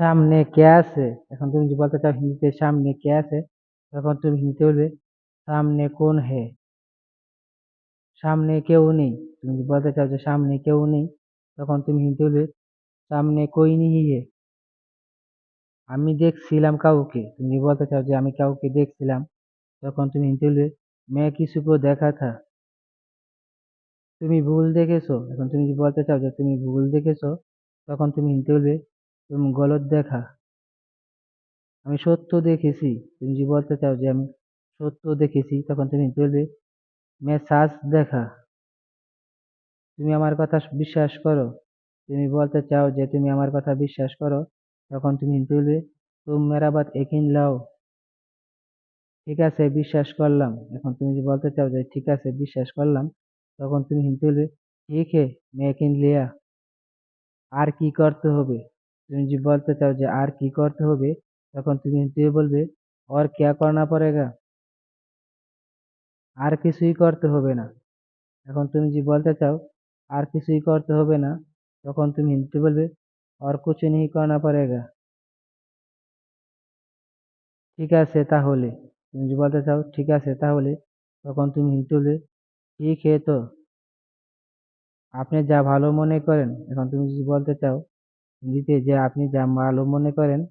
সামনে কে আছে? এখন তুমি যদি বলতে চাও হিন্দিতে সামনে কে আছে তখন তুমি হিন্দিতে বলবে, সামনে কোন হে? সামনে কেউ নেই। তুমি যদি বলতে চাও যে সামনে কেউ নেই, তখন তুমি হিন্দিতে বলবে, সামনে কই নিহি হে? আমি দেখছিলাম কাউকে। তুমি বলতে চাও যে আমি কাউকে দেখছিলাম, তখন তুমি হিন্দিতে বলবে মে কিছু কো দেখা থা। তুমি ভুল দেখেছ। এখন তুমি যদি বলতে চাও যে তুমি ভুল দেখেছ, তখন তুমি হিন্দিতে বলবে তুমি গলত দেখা। আমি সত্য দেখেছি। তুমি যদি বলতে চাও যে আমি সত্য দেখেছি, তখন তুমি বলবে মে সাচ দেখা। তুমি আমার কথা বিশ্বাস করো। তুমি বলতে চাও যে তুমি আমার কথা বিশ্বাস করো, তখন তুমি বলবে, তুম মেরা বাত একিন লাও। ঠিক আছে, বিশ্বাস করলাম। এখন তুমি যদি বলতে চাও যে, ঠিক আছে, বিশ্বাস করলাম, তখন তুমি বলবে, ঠিক হে, মে একিন লিয়া। আর কি করতে হবে? তুমি যদি বলতে চাও যে আর কি করতে হবে তখন তুমি হিন্দিতে বলবে और क्या करना पड़ेगा আর কিছুই করতে হবে না এখন তুমি যদি বলতে চাও আর কিছুই করতে হবে না তখন তুমি হিন্দিতে বলবে और कुछ नहीं करना पड़ेगा ঠিক আছে তাহলে তুমি যদি বলতে চাও ঠিক আছে তাহলে তখন তুমি হিন্দিতে বলবে ঠিক হে তো আপনি যা ভালো মনে করেন এখন তুমি যদি বলতে চাও হিন্দিতে যে আপনি যা ভালো মনে করেন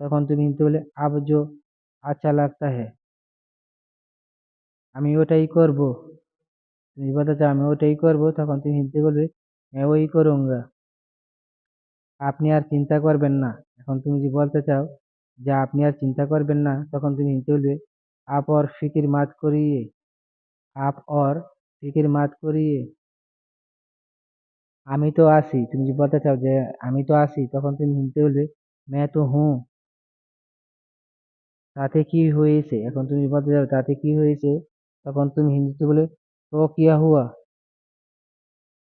তখন তুমি হিন্দিতে বলে আপ জো আচ্ছা লাগতা হে আমি ওটাই করব তুমি যদি বলতে চাও আমি ওটাই করব তখন তুমি হিন্দিতে বলবে मैं वही करूँगा আপনি আর চিন্তা করবেন না এখন তুমি যদি বলতে চাও যে আপনি আর চিন্তা করবেন না তখন তুমি হিন্দিতে বলবে आप और फिक्र मत करिए आप और फिक्र मत करिए আমি তো আছি তুমি যদি বলতে চাও যে আমি তো আছি তখন তুমি হিন্দিতে বলবে मैं तो हूँ তাতে কি হয়েছে এখন তুমি বলতে চাও তাতে কি হয়েছে তখন তুমি হিন্দিতে বলে তো কিয়া হুয়া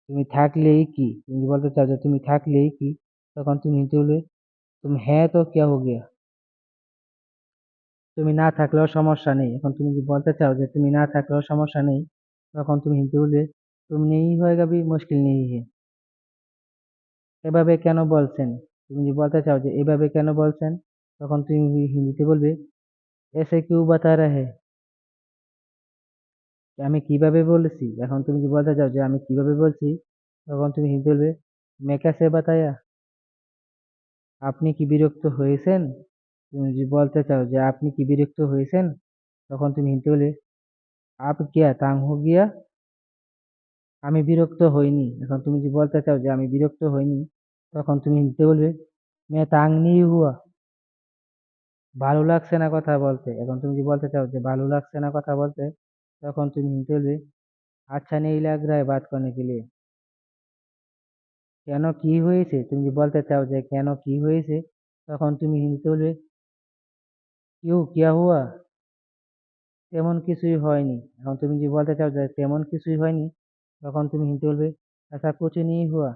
তুমি থাকলেই কি তুমি যদি বলতে চাও যে তুমি থাকলেই কি তখন তুমি হিন্দিতে বলবে তুমি হ্যাঁ তো কিয়া হো গিয়া তুমি না থাকলেও সমস্যা নেই এখন তুমি যদি বলতে চাও যে তুমি না থাকলেও সমস্যা নেই তখন তুমি হিন্দিতে বলবে তুম নেই হয়েগা ভি মুশকিল নেই হে এভাবে কেন বলছেন? তুমি যদি বলতে চাও যে এভাবে কেন বলছেন, তখন তুমি হিন্দিতে বলবে, এসে কিউ বাতা রাহে আমি কীভাবে বলেছি? এখন তুমি যদি বলতে চাও যে আমি কীভাবে বলছি, তখন তুমি হিন্দিতে বলবে, মে ক্যাসে বাতায়া? আপনি কি বিরক্ত হয়েছেন? তুমি যদি বলতে চাও যে আপনি কি বিরক্ত হয়েছেন, তখন তুমি হিন্দিতে বলবে, আপ গিয়া তাং হো গিয়া আমি বিরক্ত হইনি। এখন তুমি যদি বলতে চাও যে আমি বিরক্ত হইনি, তখন তুমি হিন্দিতে বলবে মে তাং নি হুয়া, ভালো লাগছে না কথা বলতে। এখন তুমি যদি বলতে চাও যে ভালো লাগছে না কথা বলতে, তখন তুমি হিন্দিতে বলবে আচ্ছা নেই লাগ রায় বাদ করনে কে লিয়ে। কেন কি হয়েছে? তুমি যদি বলতে চাও যে কেন কি হয়েছে, তখন তুমি হিন্দিতে বলবে, কিউ, কিয়া হুয়া? তেমন কিছুই হয়নি। এখন তুমি যদি বলতে চাও যে তেমন কিছুই হয়নি তখন তুমি হিন্দিতে বলবে ऐसा कुछ नहीं हुआ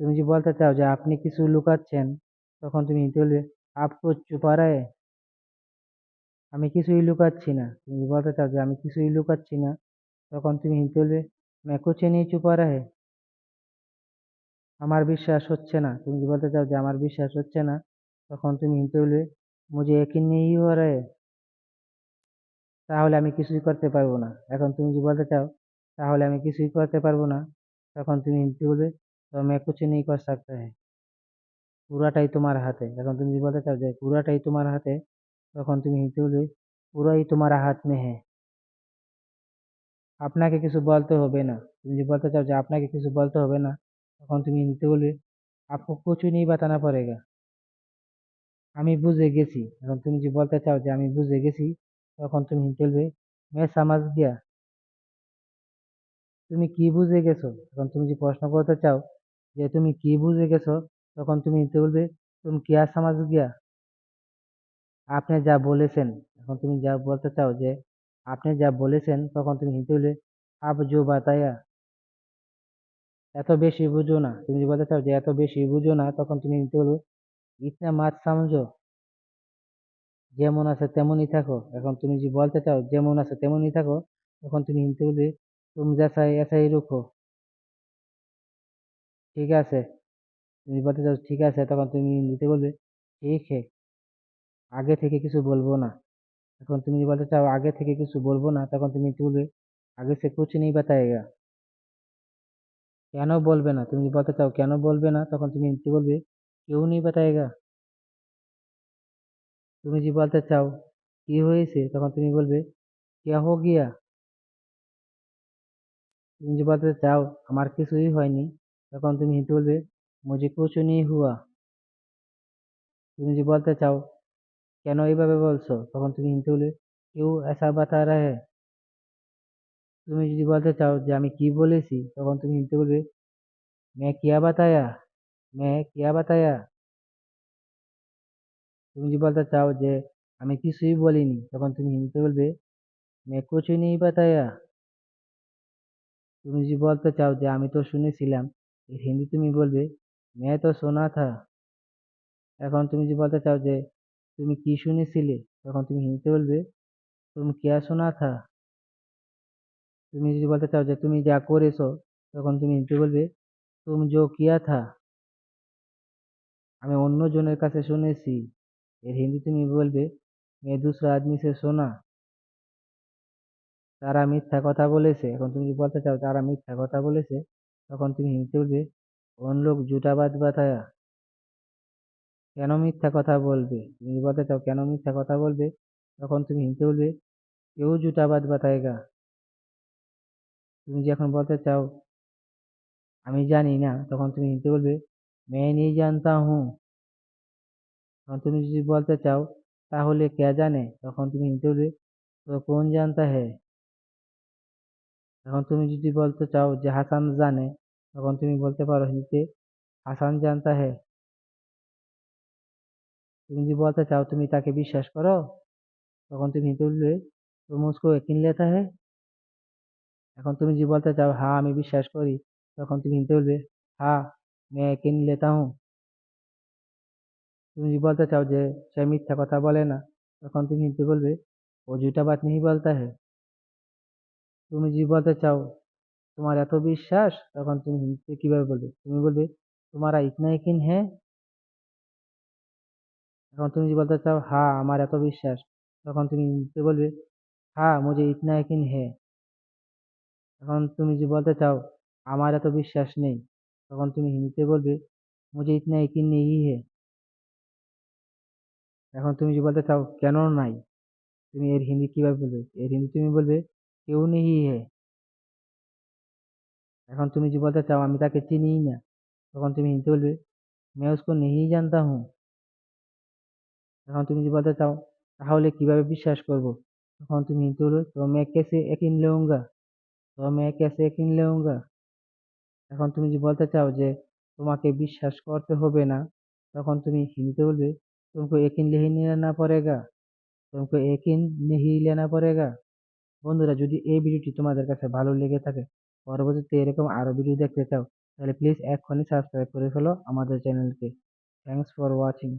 তুমি যদি বলতে চাও যে আপনি কিছু লুকাচ্ছেন তখন তুমি হিন্দিতে বলবে आप कुछ छुपा रहे আমি কিছুই লুকাচ্ছি না তুমি যদি বলতে চাও যে আমি কিছুই লুকাচ্ছি না তখন তুমি হিন্দিতে বলবে मैं कुछ नहीं छुपा रहे আমার বিশ্বাস হচ্ছে না তুমি যদি বলতে চাও যে আমার বিশ্বাস হচ্ছে না তখন তুমি হিন্দিতে বলবে मुझे यकीन नहीं हो रहा है তাহলে আমি কিছুই করতে পারবো না এখন তুমি যদি বলতে চাও তাহলে আমি কিছুই করতে পারবো না তখন তুমি হিন্দিতে বলবে তো मैं कुछ नहीं कर सकता है পুরাটাই তোমার হাতে এখন তুমি যদি বলতে চাও যে পুরাটাই তোমার হাতে তখন তুমি হিন্দিতে বলবে পুরাই তোমার হাত মে হ্যাঁ আপনাকে কিছু বলতে হবে না তুমি যদি বলতে চাও যে আপনাকে কিছু বলতে হবে না তখন তুমি হিন্দিতে বলবে আপকো কুছ नहीं बताना पड़ेगा আমি বুঝে গেছি এখন তুমি যদি বলতে চাও যে আমি বুঝে গেছি তখন তুমি বলবে মে সামাজ গিয়া তুমি কি বুঝে গেছো? তখন তুমি যদি প্রশ্ন করতে চাও যে, তুমি কি বুঝে গেছো? তখন তুমি বলবে, তুমি কিয়া সামাজ গিয়া আপনি যা বলেছেন, এখন তুমি যা বলতে চাও যে, আপনি যা বলেছেন, তখন তুমি হিন্দি বলবে, আপ জো বাতায়া। এত বেশি বুঝো না। তুমি যদি বলতে চাও যে, এত বেশি বুঝো না, তখন তুমি হিন্দি বলবে, ইতনা মাছ সামজো যেমন আছে তেমনই থাকো। এখন তুমি যদি বলতে চাও, যেমন আছে তেমনই থাকো, তখন তুমি হিন্দি বলবে, তুমি যা চাই এসাই রুখো। ঠিক আছে? তুমি বলতে চাও, ঠিক আছে। তখন তুমি হিন্দিতে বলবে, ঠিক হে, আগে থেকে কিছু বলব না। এখন তুমি যদি বলতে চাও, আগে থেকে কিছু বলব না, তখন তুমি বলবে, আগে সে কুছ নেই বাতায়েগা। কেন বলবে না? তুমি বলতে চাও, কেন বলবে না? তখন তুমি বলবে, কেউ নেই বাতায়েগা। তুমি যে বলতে চাও, কি হয়েছে? তখন তুমি বলবে কিয়া হো গিয়া? তুমি যে বলতে চাও, আমার কিছুই হয়নি। তখন তুমি হিন্দু বলবে, মুঝে কুচু নি হুয়া। তুমি যে বলতে চাও, কেন এইভাবে বলছো? তখন তুমি হিন্দু বলবে, কেউ এসা বাতা রাহে। তুমি যদি বলতে চাও যে, আমি কি বলেছি? তখন তুমি হিন্দু বলবে, মে কিয়া বাতায়া? মে কিয়া বাতায়া? তুমি যদি বলতে চাও যে আমি কিছুই বলিনি তখন তুমি হিন্দিতে বলবে मैं कुछ नहीं बताया তুমি যদি বলতে চাও যে আমি তো শুনেছিলাম এর হিন্দি তুমি বলবে मैं तो सुना था এখন তুমি যদি বলতে চাও যে তুমি কি শুনেছিলে তখন তুমি হিন্দিতে বলবে तुम क्या सुना था তুমি যদি বলতে চাও যে তুমি যা করেছো তখন তুমি হিন্দিতে বলবে तुम जो किया था আমি অন্য জনের কাছে শুনেছি এর হিন্দিতে তুমি বলবে মেয়ে দুসরা আদমি সে সোনা। তারা মিথ্যা কথা বলেছে। এখন তুমি যদি বলতে চাও তারা মিথ্যা কথা বলেছে, তখন তুমি হিন্দিতে বলবে অন লোক জুটাবাদ বাতায়া কেন মিথ্যা কথা বলবে? তুমি বলতে চাও কেন মিথ্যা কথা বলবে, তখন তুমি হিন্দিতে বলবে, কেউ জুটাবাদ বাতায়গা তুমি যখন বলতে চাও, আমি জানি না, তখন তুমি হিন্দিতে বলবে, মেয়ে নিয়ে জানতা হুঁ। তুমি যদি বলতে চাও, তাহলে কে জানে? তখন তুমি ইন্টারভিউ তো কোন জানতে হে? এখন তুমি যদি বলতে চাও যে হাসান জানে, তখন তুমি বলতে পারো হিন্দিতে হাসান জানতে হে। তুমি যদি বলতে চাও তুমি তাকে বিশ্বাস করো, তখন তুমি হিন্দুলে বললে তো মুসকো লেতা হে। এখন তুমি যদি বলতে চাও হ্যাঁ আমি বিশ্বাস করি তখন তুমি হিন্দি হা হ্যাঁ মে কিন লেতা হুম। তুমি যদি বলতে চাও যে সে মিথ্যা কথা বলে না তখন তুমি হিন্দিতে বলবে ও झूठा बात नहीं बोलता है তুমি যদি বলতে চাও তোমার এত বিশ্বাস তখন তুমি হিন্দিতে কিভাবে বলবে তুমি বলবে তোমারা ইতনা यकीन है এখন তুমি যদি বলতে চাও হ্যাঁ আমার এত বিশ্বাস তখন তুমি হিন্দিতে বলবে হ্যাঁ মুঝে ইতনা यकीन है এখন তুমি যদি বলতে চাও আমার এত বিশ্বাস নেই তখন তুমি হিন্দিতে বলবে মুঝে ইতনা यकीन नहीं है এখন তুমি যদি বলতে চাও কেন নাই তুমি এর হিন্দি কিভাবে বলবে এর হিন্দি তুমি বলবে কেউ নেই है এখন তুমি যদি বলতে চাও আমি তাকে চিনিই না তখন তুমি হিন্দিতে বলবে मैं उसको नहीं जानता हूँ এখন তুমি যদি বলতে চাও তাহলে কিভাবে বিশ্বাস করব তখন তুমি হিন্দিতে বলবে তো मैं कैसे यकीन लूंगा তো मैं कैसे यकीन लूंगा এখন তুমি যদি বলতে চাও যে তোমাকে বিশ্বাস করতে হবে না তখন তুমি হিন্দিতে বলবে तुमको यकीन नहीं लेना पड़ेगा तुमको यकीन नहीं लेना पड़ेगा বন্ধুরা যদি এই ভিডিওটি তোমাদের কাছে ভালো লেগে থাকে পরবর্তীতে এরকম আরো ভিডিও দেখতে চাও তাহলে প্লিজ এক্ষুনি সাবস্ক্রাইব করে ফেলো আমাদের চ্যানেলকে থ্যাংকস ফর ওয়াচিং